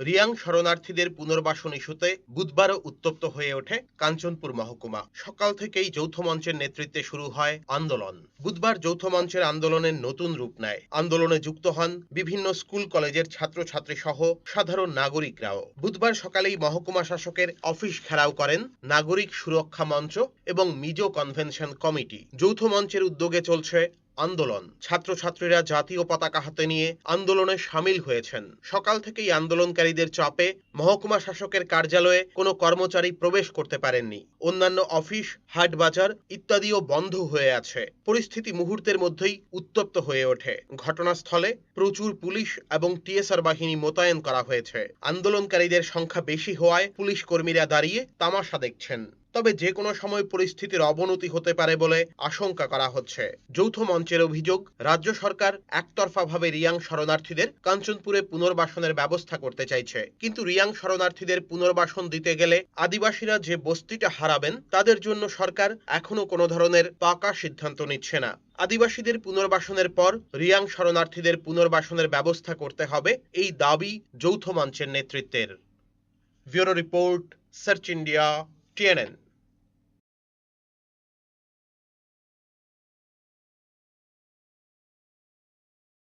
রিয়াং শরণার্থীদের পুনর্বাসন ইস্যুতে বুধবারও উত্তপ্ত হয়ে ওঠে কাঞ্চনপুর মহকুমা। সকাল থেকেই যৌথ মঞ্চের নেতৃত্বে শুরু হয় আন্দোলন। বুধবার যৌথ মঞ্চের আন্দোলনের নতুন রূপ নেয়। আন্দোলনে যুক্ত হন বিভিন্ন স্কুল, কলেজের ছাত্রছাত্রী সহ সাধারণ নাগরিকরাও। বুধবার সকালেই মহকুমা শাসকের অফিস ঘেরাও করেন নাগরিক সুরক্ষা মঞ্চ এবং মিজো কনভেনশন কমিটি। যৌথ মঞ্চের উদ্যোগে চলছে আন্দোলন। ছাত্রছাত্রীরা জাতীয় পতাকা হাতে নিয়ে আন্দোলনে সামিল হয়েছেন। সকাল থেকেই আন্দোলনকারীদের চাপে মহকুমা শাসকের কার্যালয়ে কোনো কর্মচারী প্রবেশ করতে পারেননি। অন্যান্য অফিস, হাট বাজার ইত্যাদিও বন্ধ হয়ে আছে। পরিস্থিতি মুহূর্তের মধ্যেই উত্তপ্ত হয়ে ওঠে। ঘটনাস্থলে প্রচুর পুলিশ এবং টিএসআর বাহিনী মোতায়েন করা হয়েছে। আন্দোলনকারীদের সংখ্যা বেশি হওয়ায় পুলিশ কর্মীরা দাঁড়িয়ে তামাশা দেখছেন। তবে যে কোনো সময় পরিস্থিতির অবনতি হতে পারে বলে আশঙ্কা করা হচ্ছে। যৌথ মঞ্চের অভিযোগ, রাজ্য সরকার একতরফাভাবে রিয়াং শরণার্থীদের কাঞ্চনপুরে পুনর্বাসনের ব্যবস্থা করতে চাইছে। কিন্তু রিয়াং শরণার্থীদের পুনর্বাসন দিতে গেলে আদিবাসীরা যে বস্তিটা হারাবেন, তাদের জন্য সরকার এখনও কোনো ধরনের পাকা সিদ্ধান্ত নিচ্ছে না। আদিবাসীদের পুনর্বাসনের পর রিয়াং শরণার্থীদের পুনর্বাসনের ব্যবস্থা করতে হবে এই দাবি যৌথ মঞ্চের নেতৃত্বের। Bureau report, search India. TNN.